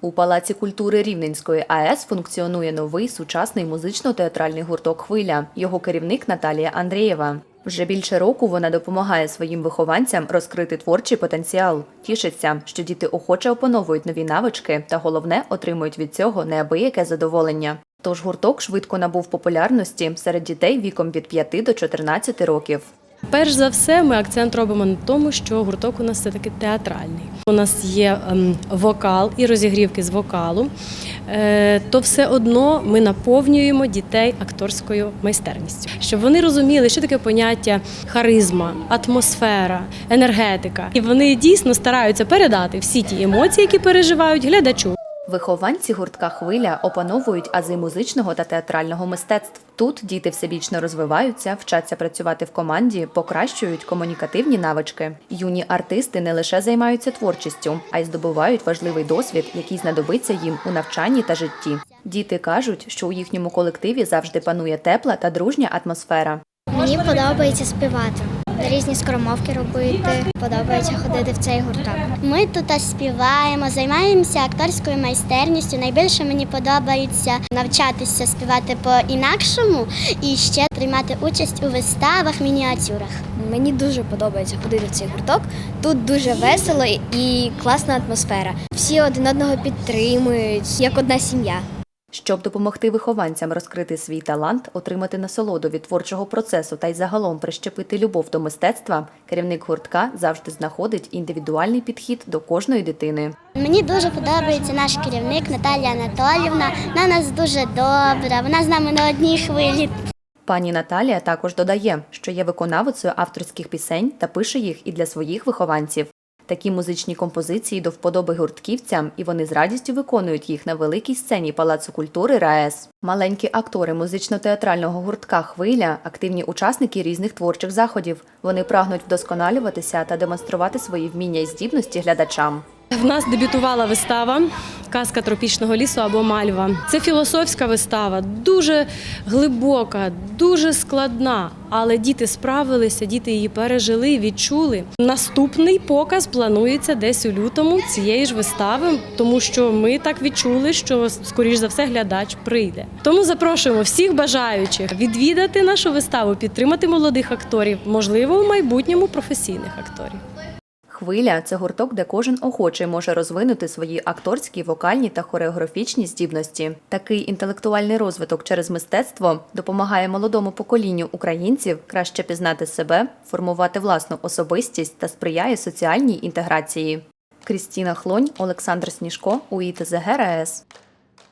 У Палаці культури Рівненської АЕС функціонує новий сучасний музично-театральний гурток Хвиля. Його керівник Наталія Андрієва. Вже більше року вона допомагає своїм вихованцям розкрити творчий потенціал. Тішиться, що діти охоче опановують нові навички та головне отримують від цього неабияке задоволення. Тож гурток швидко набув популярності серед дітей віком від 5 до 14 років. Перш за все, ми акцент робимо на тому, що гурток у нас все таки театральний. У нас є ем, вокал і розігрівки з вокалу. Е, то все одно ми наповнюємо дітей акторською майстерністю, щоб вони розуміли, що таке поняття харизма, атмосфера, енергетика. І вони дійсно стараються передати всі ті емоції, які переживають глядачу. Вихованці гуртка Хвиля опановують ази музичного та театрального мистецтв. Тут діти всебічно розвиваються, вчаться працювати в команді, покращують комунікативні навички. Юні артисти не лише займаються творчістю, а й здобувають важливий досвід, який знадобиться їм у навчанні та житті. Діти кажуть, що у їхньому колективі завжди панує тепла та дружня атмосфера. Мені подобається співати, різні скоромовки робити. Подобається ходити в цей гурток. Ми тут співаємо, займаємося акторською майстерністю. Найбільше мені подобається навчатися співати по-інакшому і ще приймати участь у виставах, мініатюрах. Мені дуже подобається ходити в цей гурток. Тут дуже весело і класна атмосфера. Всі один одного підтримують, як одна сім'я. Щоб допомогти вихованцям розкрити свій талант, отримати насолоду від творчого процесу та й загалом прищепити любов до мистецтва, керівник гуртка завжди знаходить індивідуальний підхід до кожної дитини. Мені дуже подобається наш керівник Наталія Анатолівна. Вона нас дуже добра. Вона з нами на одній хвилі. Пані Наталія також додає, що є виконавицею авторських пісень та пише їх і для своїх вихованців. Такі музичні композиції до вподоби гуртківцям, і вони з радістю виконують їх на великій сцені Палацу культури РаЕС. Маленькі актори музично-театрального гуртка Хвиля активні учасники різних творчих заходів. Вони прагнуть вдосконалюватися та демонструвати свої вміння і здібності глядачам. В нас дебютувала вистава Казка тропічного лісу або Мальва. Це філософська вистава, дуже глибока, дуже складна. Але діти справилися, діти її пережили, відчули. Наступний показ планується десь у лютому цієї ж вистави, тому що ми так відчули, що скоріш за все глядач прийде. Тому запрошуємо всіх бажаючих відвідати нашу виставу, підтримати молодих акторів, можливо, в майбутньому професійних акторів. Хвиля це гурток, де кожен охочий може розвинути свої акторські, вокальні та хореографічні здібності. Такий інтелектуальний розвиток через мистецтво допомагає молодому поколінню українців краще пізнати себе, формувати власну особистість та сприяє соціальній інтеграції. Крістіна Хлонь, Олександр Сніжко, УІТЗГ РаЕС.